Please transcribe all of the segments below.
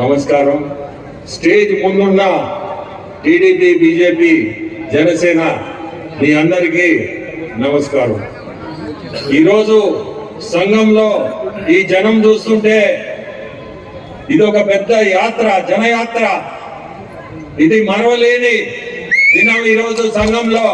నమస్కారం. స్టేజ్ ముందున్న TDP BJP Janasena మీ అందరికీ నమస్కారం. ఈరోజు సంఘంలో ఈ జనం చూస్తుంటే ఇది ఒక పెద్ద యాత్ర జనయాత్ర. ఇది మరవలేని దినం ఈరోజు సంఘంలో.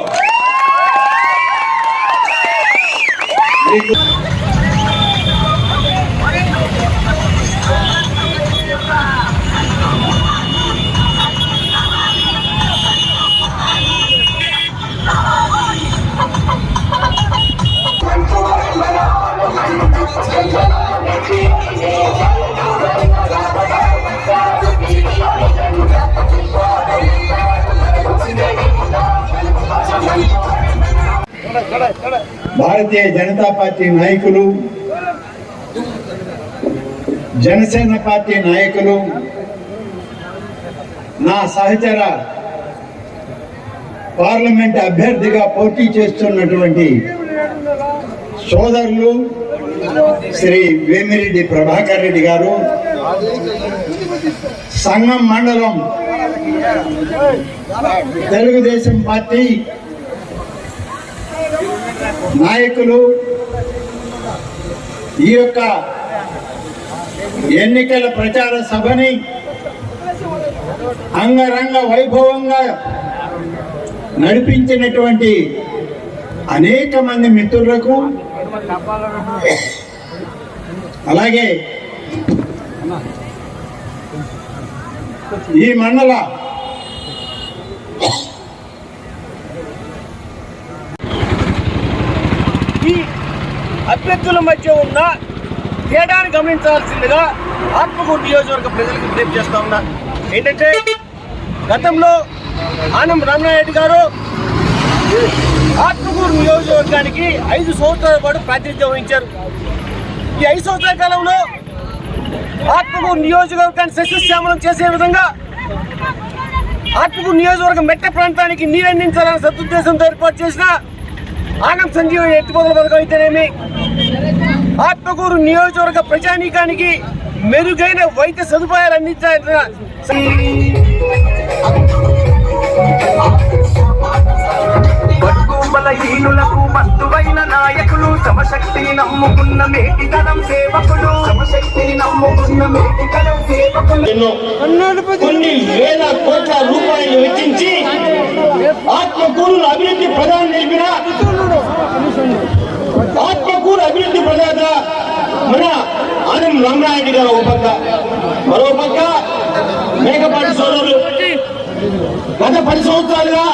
భారతీయ జనతా పార్టీ నాయకులు జనసేన పార్టీ నాయకులు నా సహచర పార్లమెంట్ అభ్యర్థిగా పోటీ చేస్తున్నటువంటి సోదరులు శ్రీ వేమిరెడ్డి ప్రభాకర్ రెడ్డి గారు సంఘం మండలం తెలుగుదేశం పార్టీ నాయకులు ఈ యొక్క ఎన్నికల ప్రచార సభని అంగరంగ వైభవంగా నడిపించినటువంటి అనేక మంది మిత్రులకు అలాగే ఈ మండల ఈ అభ్యర్థుల మధ్య ఉన్న తేడాన్ని గమనించాల్సిందిగా ఆత్మకూరు నియోజకవర్గ ప్రజలకు విజ్ఞప్తి చేస్తా ఉన్నా. ఏంటంటే గతంలో ఆనం రామనాయుడు గారు ఆత్మకూరు నియోజకవర్గానికి ఐదు సంవత్సరాల పాటు ప్రాతినిధ్యం వహించారు. ఈ ఐదు సంవత్సరాల కాలంలో ఆత్మకూరు నియోజకవర్గాన్ని సస్యశ్యామలం చేసే విధంగా ఆత్మకూరు నియోజకవర్గం మెట్ట ప్రాంతానికి నీరు అందించాలనే సదుద్దేశంతో ఏర్పాటు చేసిన ఆనం సంజీవ ఎత్తిపోతల పథకం అయితేనేమి? ఆత్మకూరు నియోజకవర్గ ప్రజానీకానికి మెరుగైన వైద్య సదుపాయాలు అందించాలన్న సమశక్తిని నమ్ముకున్న మేటితనం సేవకులు సమశక్తిని నమ్ముకున్న మేటితనం సేవకులు కొన్ని వేల కోట్ల రూపాయలు వెచ్చించి ఆత్మకూరు అభివృద్ధి ప్రధాని నిలిపిన ఆత్మకూరు అభివృద్ధి ప్రదాత మన ఆనం రామనాయుడు గారు ఒక పక్క. మరో పక్క మేకపాటి సోదరులు. గత పది సంవత్సరాలుగా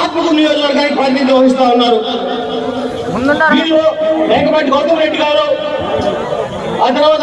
ఆత్మకూరు నియోజకవర్గానికి ప్రాతినిధ్యం వహిస్తా ఉన్నారు. వీళ్ళు గౌతమ్ రెడ్డి గారు ఆ తర్వాత